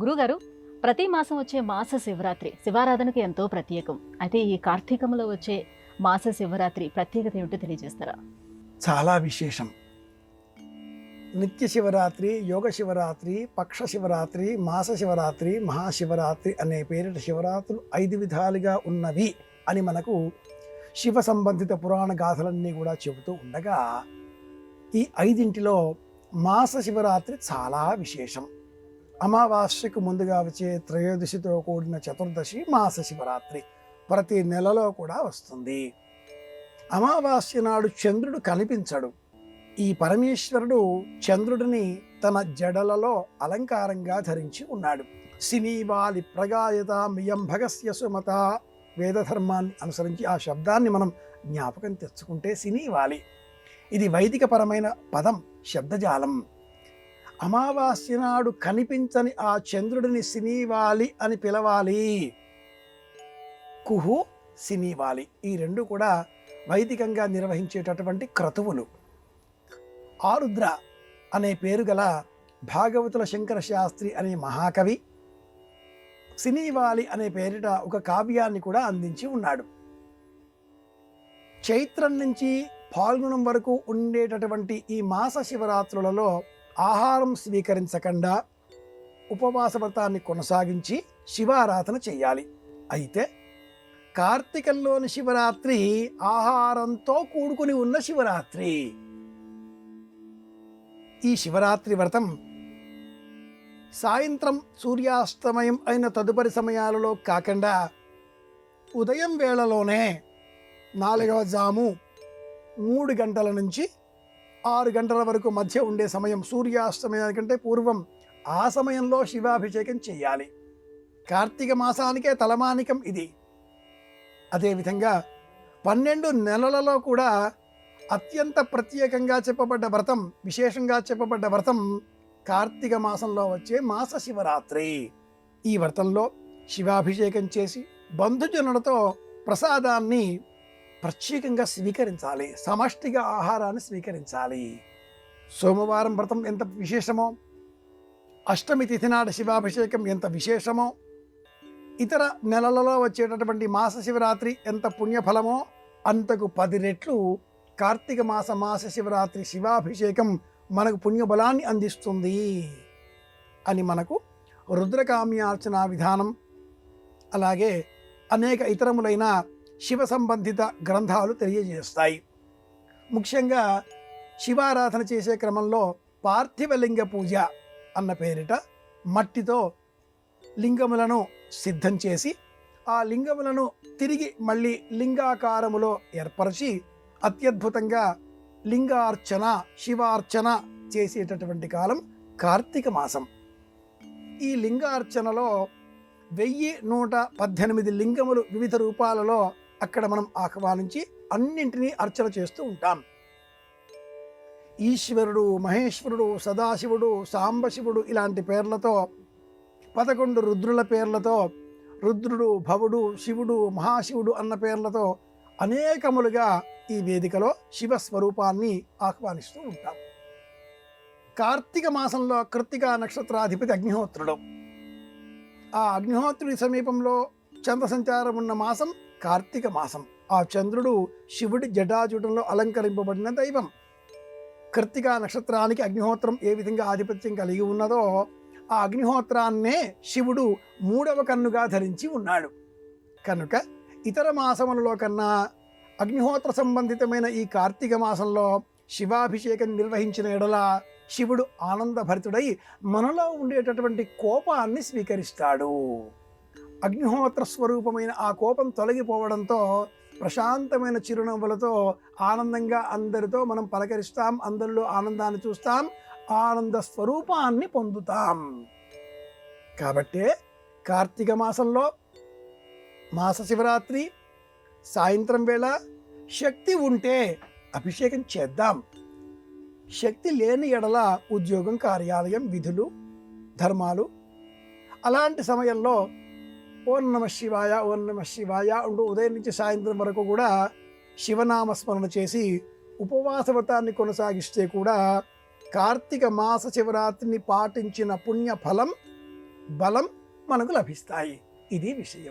గురుగారు ప్రతి మాసం వచ్చే మాస శివరాత్రి శివారాధనకు ఎంతో ప్రత్యేకం. అయితే ఈ కార్తీకంలో వచ్చే మాస శివరాత్రి ప్రత్యేకత ఏమిటో తెలియజేస్తారా? చాలా విశేషం. నిత్య శివరాత్రి యోగ శివరాత్రి పక్ష శివరాత్రి మాస శివరాత్రి మహాశివరాత్రి అనే పేరిట శివరాత్రులు ఐదు విధాలుగా ఉన్నవి అని మనకు శివ సంబంధిత పురాణ గాథలన్నీ కూడా చెబుతూ ఉండగా ఈ ఐదింటిలో మాస శివరాత్రి చాలా విశేషం. అమావాస్యకు ముందుగా వచ్చే త్రయోదశితో కూడిన చతుర్దశి మాస శివరాత్రి. ప్రతి నెలలో కూడా వస్తుంది. అమావాస్య నాడు చంద్రుడు కనిపించడు. ఈ పరమేశ్వరుడు చంద్రుడిని తన జడలలో అలంకారంగా ధరించి ఉన్నాడు. సినీవాలి ప్రగాయత మియం భగస్య సుమత వేదధర్మాన్ని అనుసరించి ఆ శబ్దాన్ని మనం జ్ఞాపకం తెచ్చుకుంటే సినీవాలి ఇది వైదిక పరమైన పదం శబ్దజాలం. అమావాస్య నాడు కనిపించని ఆ చంద్రుడిని సినీవాలి అని పిలవాలి. కుహు సినీవాలి. ఈ రెండు కూడా వైదికంగా నిర్వహించేటటువంటి క్రతువులు. ఆరుద్ర అనే పేరు గల భాగవతుల శంకర శాస్త్రి అనే మహాకవి సినీవాలి అనే పేరిట ఒక కావ్యాన్ని కూడా అందించి ఉన్నాడు. చైత్రం నుంచి పాల్గొనం వరకు ఉండేటటువంటి ఈ మాస శివరాత్రులలో ఆహారం స్వీకరించకుండా ఉపవాస వ్రతాన్ని కొనసాగించి శివారాధన చేయాలి. అయితే కార్తీకంలోని శివరాత్రి ఆహారంతో కూడుకుని ఉన్న శివరాత్రి. ఈ శివరాత్రి వ్రతం సాయంత్రం సూర్యాస్తమయం అయిన తదుపరి సమయాలలో కాకుండా ఉదయం వేళలోనే నాలుగవ జాము మూడు గంటల నుంచి ఆరు గంటల వరకు మధ్య ఉండే సమయం సూర్యాస్తమయానికంటే పూర్వం ఆ సమయంలో శివాభిషేకం చేయాలి. కార్తీక మాసానికే తలమానికం ఇది. అదేవిధంగా పన్నెండు నెలలలో కూడా అత్యంత ప్రత్యేకంగా చెప్పబడ్డ వ్రతం విశేషంగా చెప్పబడ్డ వ్రతం కార్తీక మాసంలో వచ్చే మాస శివరాత్రి. ఈ వ్రతంలో శివాభిషేకం చేసి బంధుజనులతో ప్రసాదాన్ని ప్రత్యేకంగా స్వీకరించాలి. సమష్టిగా ఆహారాన్ని స్వీకరించాలి. సోమవారం వ్రతం ఎంత విశేషమో అష్టమి తిథి నాడు శివాభిషేకం ఎంత విశేషమో ఇతర నెలలలో వచ్చేటటువంటి మాస శివరాత్రి ఎంత పుణ్యఫలమో అంతకు పది రెట్లు కార్తీక మాస మాస శివరాత్రి శివాభిషేకం మనకు పుణ్యబలాన్ని అందిస్తుంది అని మనకు రుద్రకామ్యార్చన విధానం అలాగే అనేక ఇతరములైన శివ సంబంధిత గ్రంథాలు తెలియజేస్తాయి. ముఖ్యంగా శివారాధన చేసే క్రమంలో పార్థివలింగ పూజ అన్న పేరిట మట్టితో లింగములను సిద్ధం చేసి ఆ లింగములను తిరిగి మళ్ళీ లింగాకారములో ఏర్పరిచి అత్యద్భుతంగా లింగార్చన శివార్చన చేసేటటువంటి కాలం కార్తీక మాసం. ఈ లింగార్చనలో వెయ్యి నూట పద్దెనిమిది లింగములు వివిధ రూపాలలో అక్కడ మనం ఆహ్వానించి అన్నింటినీ అర్చన చేస్తూ ఉంటాం. ఈశ్వరుడు మహేశ్వరుడు సదాశివుడు సాంబశివుడు ఇలాంటి పేర్లతో పదకొండు రుద్రుల పేర్లతో రుద్రుడు భవుడు శివుడు మహాశివుడు అన్న పేర్లతో అనేకములుగా ఈ వేదికలో శివ స్వరూపాన్ని ఆహ్వానిస్తూ ఉంటాం. కార్తీక మాసంలో కృత్తికా నక్షత్రాధిపతి అగ్నిహోత్రుడు. ఆ అగ్నిహోత్రుడి సమీపంలో చంద్ర సంచారం ఉన్న మాసం కార్తీక మాసం. ఆ చంద్రుడు శివుడి జటాజుటంలో అలంకరింపబడిన దైవం. కృత్తిక నక్షత్రానికి అగ్నిహోత్రం ఏ విధంగా ఆధిపత్యం కలిగి ఉన్నదో ఆ అగ్నిహోత్రాన్నే శివుడు మూడవ కన్నుగా ధరించి ఉన్నాడు. కనుక ఇతర మాసములలో కన్నా అగ్నిహోత్ర సంబంధితమైన ఈ కార్తీక మాసంలో శివాభిషేకం నిర్వహించిన ఎడల శివుడు ఆనందభరితుడై మనలో ఉండేటటువంటి కోపాన్ని స్వీకరిస్తాడు. అగ్నిహోత్ర స్వరూపమైన ఆ కోపం తొలగిపోవడంతో ప్రశాంతమైన చిరునవ్వులతో ఆనందంగా అందరితో మనం పలకరిస్తాం అందరిలో ఆనందాన్ని చూస్తాం ఆనంద స్వరూపాన్ని పొందుతాం. కాబట్టే కార్తీక మాసంలో మాస శివరాత్రి సాయంత్రం వేళ శక్తి ఉంటే అభిషేకం చేద్దాం. శక్తి లేని ఎడల ఉద్యోగం కార్యాలయం విధులు ధర్మాలు అలాంటి సమయంలో ఓం నమ శివాయ ఓం నమ శివాయ ఉంటూ ఉదయం నుంచి సాయంత్రం వరకు కూడా శివనామస్మరణ చేసి ఉపవాస వ్రతాన్ని కొనసాగిస్తే కూడా కార్తీక మాస శివరాత్రిని పాటించిన పుణ్య ఫలం బలం మనకు లభిస్తాయి. ఇది విషయం.